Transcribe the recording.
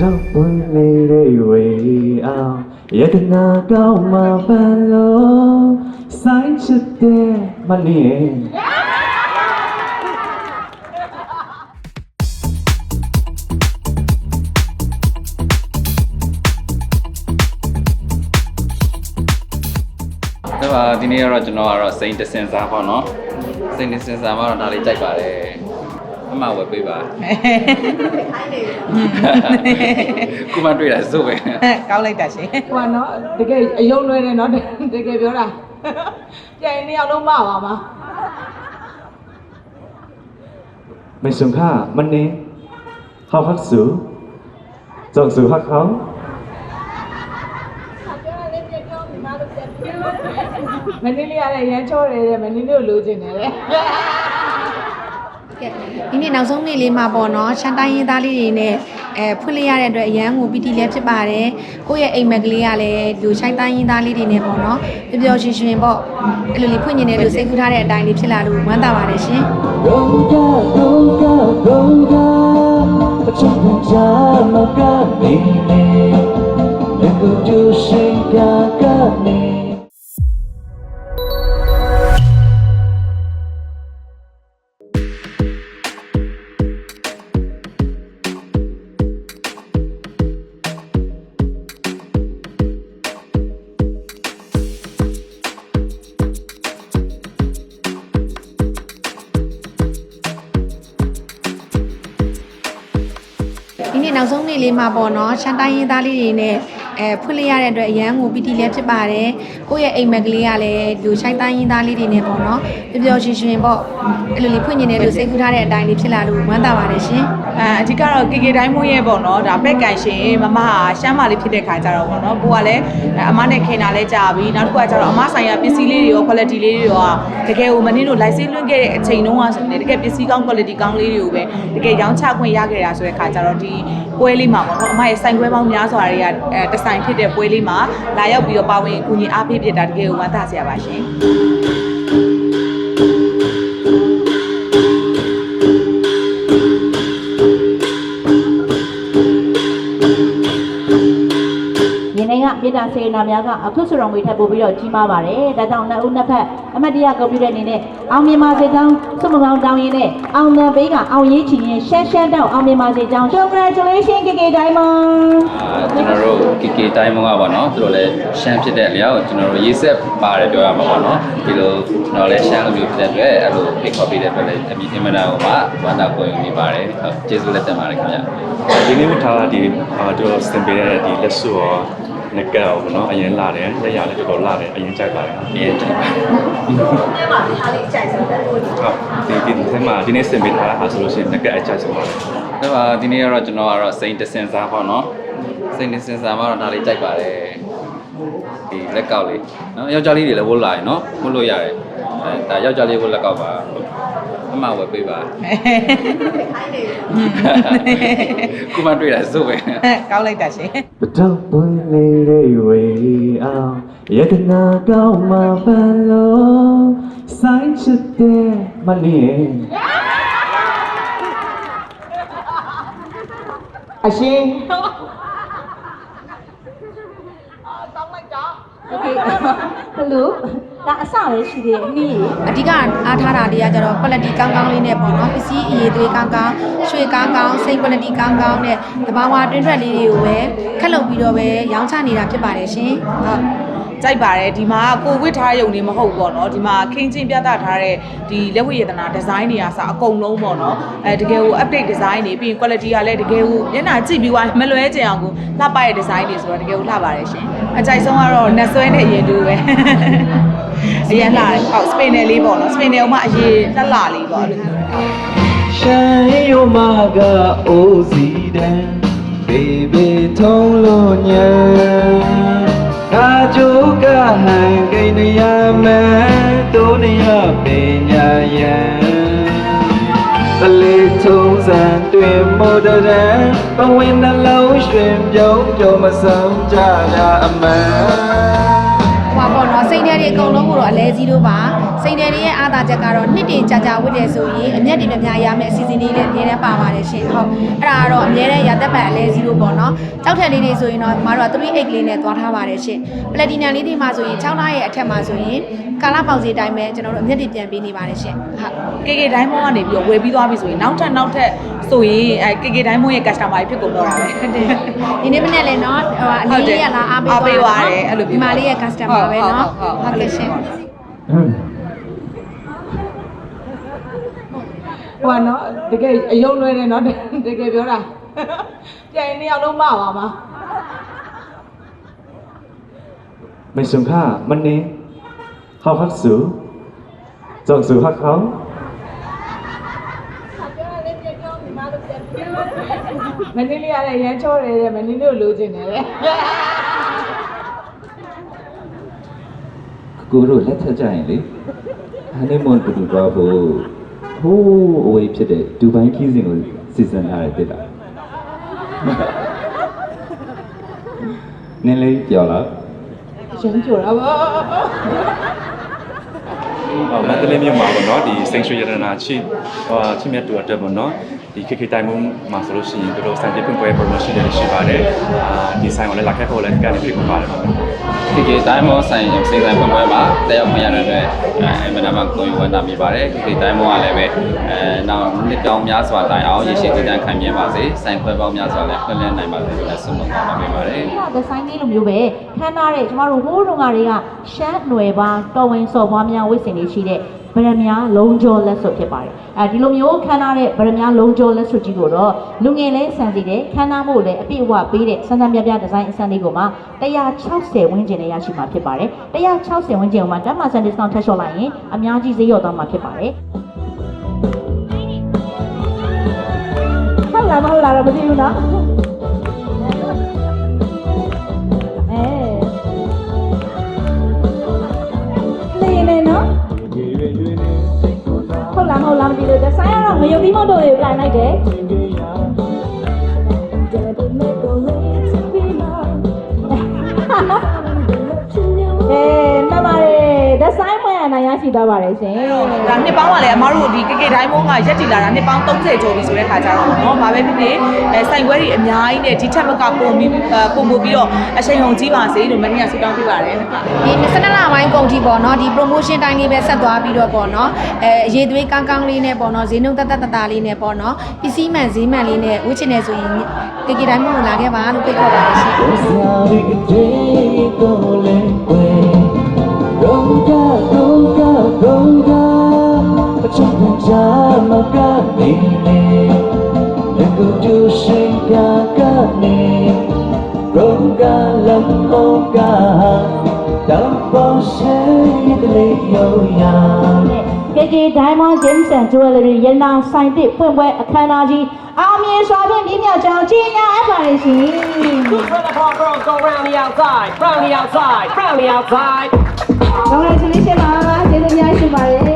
တော့ဝင်နေတဲ့ဝေးအောင်ယတနာကောင်းမှပန်လို့ဆိုင်ချစ်တဲ့မနေဒါပါဒီနေ့ကတော့ကျွန်တော်ကတော့စိန်တစင်စားပေါ့နော်စိန်တစင်စားမှာတော့ဒါလေးကြိုက်ပါတယ်အ မှဝယ်ပေးပါကုမတွေ့တာစုပဲကောင်းလိုက်တာရှင်ဟိုကနော်တကယ်အယုံလွဲတယ်နော်တကယ်ပြောတာကြိုင်နှစ်ယောက်လုံးမပါပါမေဆုံခမနေဟောက်ဟတ်စုဇောက်စုဟတ်ခေါင်းမင်းလေးရတဲ့ရန်ချောတယ်တဲ့မင်းလေးကိုလိုချင်တယ်လေ ဒီနေ့နောက်ဆုံးနေ့လေးမှာပေါ့နော်ရှမ်းတိုင်းရင်းသားလေးတွေနဲ့အဲဖွင့်လိုက်ရတဲ့အတွက်အရန်ကိုပီတီလည်းဖြစ်ပါတယ်ကိုယ့်ရဲ့အိမ်မက်ကလေးကလည်းလူရှိုင်းတိုင်းရင်းသားလေးတွေနဲ့ပေါ့နော်ပျော်ပျော်ရွှင်ရွှင်ပေါ့အဲ့လိုလေးဖွင့်နေတယ်လို့စိတ်ကူးထားတဲ့အတိုင်းလေးဖြစ်လာလို့ဝမ်းသာပါတယ်ရှင် Gonga, gonga, gonga, pachanga jama kanile, nengu jushinga kanile. လေးမှာပေါ့နော်ရှမ်းတိုင်းရင်းသားလေးတွေနဲ့ အဲဖွင့်လိုက်ရတဲ့အတွက်အရန်ကိုပီတီလည်းဖြစ်ပါတယ်ကိုယ့်ရဲ့အိမ်မက်ကလေးကလည်းလူရှိုင်းတိုင်းရင်းသားလေးတွေနဲ့ပေါ့နော်ပျော်ပျော်ရွှင်ရွှင်ပေါ့အဲ့လိုလေးဖွင့်နေတယ်လို့စိတ်ကူးထားတဲ့အတိုင်းလေးဖြစ်လာလို့ဝမ်းသာပါတယ်ရှင်အဲအဓိကတော့ KK တိုင်းမိုးရဲ့ပေါ့နော်ဒါပက်ကန်ရှင်မမဟာရှမ်းမလေးဖြစ်တဲ့ခါကြတော့ပေါ့နော်ကိုကလည်းအမနဲ့ခင်တာလဲကြာပြီနောက်တစ်ခုကကျတော့အမဆိုင်ရာပစ္စည်းလေးတွေရော quality လေးတွေရောတကယ်ကိုမင်းတို့ license လွှင့်ခဲ့တဲ့အချိန်တုန်းကဆိုရင်တကယ်ပစ္စည်းကောင်း quality ကောင်းလေးတွေကိုပဲတကယ်ရောင်းချခွင့်ရခဲ့တာဆိုတဲ့ခါကျတော့ဒီပွဲလေးမှာပေါ့နော်အမရဲ့ဆိုင်ခွဲပေါင်းများစွာတွေကအဲတဆိုင်ဖြစ်တဲ့ပွဲလေးမှာလာရောက်ပြီးတော့ပါဝင်ကူညီအားပေးပြတာတကယ်ကိုဝမ်းသာစရာပါရှင်မြင်းနိုင်ငံမြေတာစေနာများကအခုဆိုတော်မွေထပ်ပို့ပြီးတော့ကြီးမားပါတယ်။ဒါကြောင့်နှစ်ဦးနှစ်ဖက်အ မတ်တရကွန်ပျူတာအနေနဲ့အောင်မြင်ပါစေကြောင်းစုမကောင်းတောင်းရင်နဲ့အောင်သံပေးကအောင်ရေးချီရင်ရှမ်းရှမ်းတောင်းအောင်မြင်ပါစေကြောင်း Congratulations KK Diamond အာကျွန်တော်တို့ KK တိုင်းမုံကပေါ့နော်သူတို့လည်းရှမ်းဖြစ်တဲ့အလျောက်ကျွန်တော်တို့ရေးဆက်ပါတယ်ပြောရမှာပေါ့နော်ဒီလိုကျွန်တော်လည်းရှမ်းလူမျိုးဖြစ်တဲ့အတွက်အဲ့လိုဖိတ်ခေါ်ပေးတဲ့အတွက်လည်းအမိအင်မနာကိုမှဝမ်းသာကိုယ်ယူနေပါတယ်ဟုတ်ကျေးဇူးလက်တင်ပါတယ်ခင်ဗျာဒီနေ့ဝတ်ထားတာဒီအာတော်စင်ပေးတဲ့ဒီလက်စွပ်ရော ငကက်ရောပေါ့နော်အရင်လာတယ်လက်ရလည်းတော်တော်လာတယ်အရင်ကြိုက်ပါတယ်အရင်ကြိုက်ပါဟုတ်ဒီဒီထဲမှာဒီနေ့စင်ပေးထားတာဟာဆိုလို့ရှိရင်ငကက်အကြိုက်ဆုံးပါတယ်ဒါပါဒီနေ့ကတော့ကျွန်တော်ကတော့စိန်တစင်စားပေါ့နော်စိန်တစင်စားမှာတော့ဒါလေးကြိုက်ပါတယ်ဒီလက်ကောက်လေးနော်ယောက်ျားလေးတွေလည်းဝတ်လာရင်နော်ဝတ်လို့ရတယ်အဲဒါယောက်ျားလေးဝတ်လက်ကောက်ပါ အမှဝယ်ပေးပါခုမှတွေ့တာစုပဲကောင်းလိုက်တာရှင်တော့ဝင်နေတဲ့ဝေးအောင်ယတနာကောင်းမှပန်လို့ဆိုင်ချစ်တဲ့မနေအရှင်ဘလို့ ဒါအစပဲရှိသေးတယ်အနည်းအဓိကအားထားတာလေးကကြတော့ quality ကောင်းကောင်းလေးနဲ့ပေါ့နော်ပစ္စည်းအရေးသွေးကောင်းကောင်းရွှေကောင်းကောင်းစိတ် quality ကောင်းကောင်းနဲ့တဘာဝတွင်းထွက်လေးတွေကိုပဲခက်လုပ်ပြီးတော့ပဲရောင်းချနေတာဖြစ်ပါတယ်ရှင်ဟုတ်ကြိုက်ပါတယ်ဒီမှာကိုဝစ်ထားရုံနေမဟုတ်ဘူးပေါ့နော်ဒီမှာခင်းချင်းပြသထားတဲ့ဒီလက်ဝတ်ရတနာဒီဇိုင်းတွေကစအကုန်လုံးပေါ့နော်အဲတကယ်ကို update design တွေပြီးရင် quality ကလည်းတကယ်ကိုမျက်နှာကြည့်ပြီးသွားမလွဲချင်အောင်ကိုလှပရဲ့ design တွေဆိုတော့တကယ်ကိုလှပါတယ်ရှင်အကြိုက်ဆုံးကတော့နက်ဆွဲနဲ့အရင်တူပဲ အရင်လာတယ်ဟုတ် spin နယ်လေးပေါ့နော် spin နယ်ဥမအရင်လှလှလေးပေါ့အဲ့လိုမျိုးရှမ်းရိုမာကအိုးစီတန်ဘေဘေထုံးလို့ညံကာကြိုးကဟန်ကိန်းရမဲတိုးနေရပညာယံပလေးထုံးစံတွင်မော်ဒရန်ပဝင်းနှလုံးရွှင်ပြုံးပြုံးမဆုံးကြတာအမှန်ဟိုပါပေါ့နော်စိ တ်ထဲတွေအကုန်လုံးကိုတော့အလဲစီးလို့ပါ စိန်တယ်တွေရဲ့အားသာချက်ကတော့နှစ်တင်ကြာကြာဝတ်တယ်ဆိုရင်အမျက်တွေများများရမယ်အစီအစဉ်လေးလည်းအများနဲ့ပါပါတယ်ရှင်ဟုတ်အဲ့ဒါကတော့အများနဲ့ရသက်ပံအလဲစီးလို့ပေါ့နော်ကြောက်ထက်လေးတွေဆိုရင်တော့မတို့က3 8လေးနဲ့သွားထားပါတယ်ရှင်ပလက်တီနမ်လေးတွေမှာဆိုရင်6လရဲ့အထက်မှာဆိုရင်ကာလာပေါင်စီအတိုင်းပဲကျွန်တော်တို့အမျက်တွေပြန်ပေးနေပါတယ်ရှင်ဟုတ်ကေကေတိုင်းမွန်ကနေပြီးတော့ဝယ်ပြီးသွားပြီဆိုရင်နောက်ထပ်နောက်ထပ်ဆိုရင်အဲကေကေတိုင်းမွန်ရဲ့ customer တွေဖြစ်ကုန်တော့တာပဲဟုတ်တယ်ဒီနေ့မနေ့လည်းနော်ဟိုအလေးလေးရလာအားပေးအားပေးသွားသွားတယ်အဲ့လိုဒီမလေးရဲ့ customer ပဲနော်ဟုတ်ဟုတ်ဟုတ်ဟုတ်ကဲ့ရှင် ဟိုကနော်တကယ်အယုံလွဲတယ်နော်တကယ်ပြောတာပြိုင်နေအောင်လုံးမပါပါမစုံခမနေဟောက်ဟတ်စုဇောက်စုဟတ်ခေါမင်းလေးရတဲ့ရန်ချောတယ်တဲ့မင်းလေးကိုလိုချင်တယ်လေကိုတို့လက်ထက်ကြရင်လေဟန်နီမွန်တူတူသွားဖို့ ဟိုးအဝေးဖြစ်တဲ့ဒူဘိုင်းခီးစဉ်ကိုစီစဉ်ထားတယ်တိတာနင်းလေးပြောလားရမ်းကြော်တာပါဟောမန္တလေးမြို့မှာပေါ့နော်ဒီစိန်ရွှေရတနာချိဟောချိမြတ်တူအတွက်ပေါ့နော် ဒီ KK တိုင်မုံမှာဆိုလို့ရှိရင်တို့ဆိုင်ပြပွင့်ပွဲ promotion တွေရှိပါတယ်အာဒီဆိုင်ကိုလည်းလာခဲ့ဖို့လည်းကနေပြပါတယ်ပါဒီကေတိုင်းမောဆိုင်စိတ်ဆိုင်ဖွင့်ပွဲမှာတက်ရောက်ခွင့်ရတဲ့အတွက်အဲအမနာမကိုယ်ဝန္တာမိပါတယ်ဒီတိုင်းမောကလည်းပဲအဲနောက်နှစ်တောင်များစွာတိုင်အောင်ရရှိတည်တံ့ခံမြင်ပါစေဆိုင်ခွဲပေါင်းများစွာလည်းဖွင့်လှစ်နိုင်ပါစေလို့လည်းဆုမွန်ကောင်းပါမိပါတယ်ဒီကဒီဇိုင်းလေးလိုမျိုးပဲခန်းထားတဲ့ကျမတို့ဟိုးတုန်းကတွေကရှမ်းຫນွယ်ပါတော်ဝင်စော်ပွားများဝိစင်တွေရှိတဲ့ ဗရမများလုံးကျော်လက်စွပ်ဖြစ်ပါတယ်အဲဒီလိုမျိုးခန်းထားတဲ့ဗရမများလုံးကျော်လက်စွပ်ကြီးကိုတော့လူငယ်လေးဆန်စီတဲ့ခန်းထားမှုလည်းအပြည့်အဝပေးတဲ့စံစံပြပြဒီဇိုင်းအစံလေးကိုမှ160ဝန်းကျင်နဲ့ရရှိမှာဖြစ်ပါတယ်160ဝန်းကျင်ကိုမှ10% discount ထပ်လျှော့လိုက်ရင်အများကြီးဈေးရော့သွားမှာဖြစ်ပါတယ်ဟုတ်လားမဟုတ်လားတော့မသိဘူးနော် လားမဟုတ်လားမသိလို့ဒီဇိုင်းကတော့ငရုတ်သီးမုတ်တို့တွေကိုကန်လိုက်တယ် န်အနိုင်ရရှိသွားပါတယ်ရှင် ဒါနှစ်ပေါင်းကလည်းအမားတို့ဒီကေကေတိုင်းမွန်ကရက်တီလာတာနှစ်ပေါင်း30ကျော်ပြီဆိုတဲ့ခါကျတော့เนาะဘာပဲဖြစ်ဖြစ်အဲဆိုင်ခွဲတွေအများကြီးနဲ့ဒီထက်မကပုံပြီးပုံပို့ပြီးတော့အချိန်ဟုန်ကြီးပါစေလို့မင်းကဆုတောင်းပေးပါတယ်ဟုတ် ဒီ22လပိုင်းကုန်ထိပေါ့နော်ဒီ promotion တိုင်းလေးပဲဆက်သွားပြီးတော့ပေါ့နော်အဲအရေးသွေးကောင်းကောင်းလေးနဲ့ပေါ့နော်ဈေးနှုန်းတက်တက်တတာလေးနဲ့ပေါ့နော်ပစ္စည်းမှန်ဈေးမှန်လေးနဲ့ဝစ်ချင်နေဆိုရင်ကေကေတိုင်းမို့လာခဲ့ပါလို့ဖိတ်ခေါ်ပါတယ်ရှင် KK Diamond Gems and Jewelry ရနာဆိုင်တစ်ဖွင့်ပွဲအခမ်းအနားကြီးအောင်မြင်စွာဖြင့်ပြည့်မြောက်ကြောင်းကြီးညာအပ်ပါတယ်ရှင် Run the ball, girl, go round the outside, round the outside, round the outside. Congratulations Извиняюсь, Валерий.